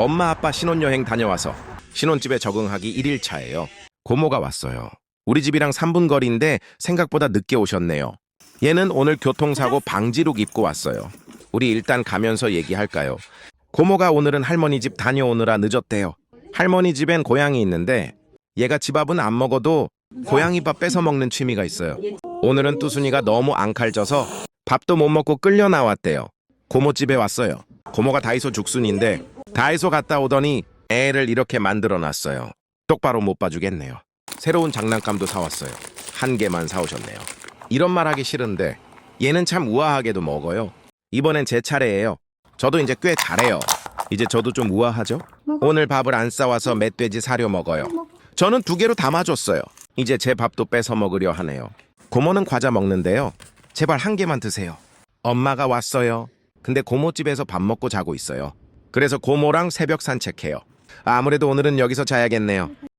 엄마 아빠 신혼여행 다녀와서 신혼집에 적응하기 1일차예요. 고모가 왔어요. 우리 집이랑 3분 거리인데 생각보다 늦게 오셨네요. 얘는 오늘 교통사고 방지룩 입고 왔어요. 우리 일단 가면서 얘기할까요? 고모가 오늘은 할머니 집 다녀오느라 늦었대요. 할머니 집엔 고양이 있는데 얘가 집 밥은 안 먹어도 고양이 밥 뺏어 먹는 취미가 있어요. 오늘은 뚜순이가 너무 앙칼져서 밥도 못 먹고 끌려 나왔대요. 고모 집에 왔어요. 고모가 다이소 죽순인데 다이소 갔다 오더니 애를 이렇게 만들어 놨어요. 똑바로 못 봐주겠네요. 새로운 장난감도 사왔어요. 한 개만 사오셨네요. 이런 말 하기 싫은데 얘는 참 우아하게도 먹어요. 이번엔 제 차례예요. 저도 이제 꽤 잘해요. 이제 저도 좀 우아하죠? 오늘 밥을 안 싸와서 멧돼지 사료 먹어요. 저는 두 개로 담아줬어요. 이제 제 밥도 뺏어 먹으려 하네요. 고모는 과자 먹는데요. 제발 한 개만 드세요. 엄마가 왔어요. 근데 고모 집에서 밥 먹고 자고 있어요. 그래서 고모랑 새벽 산책해요. 아무래도 오늘은 여기서 자야겠네요.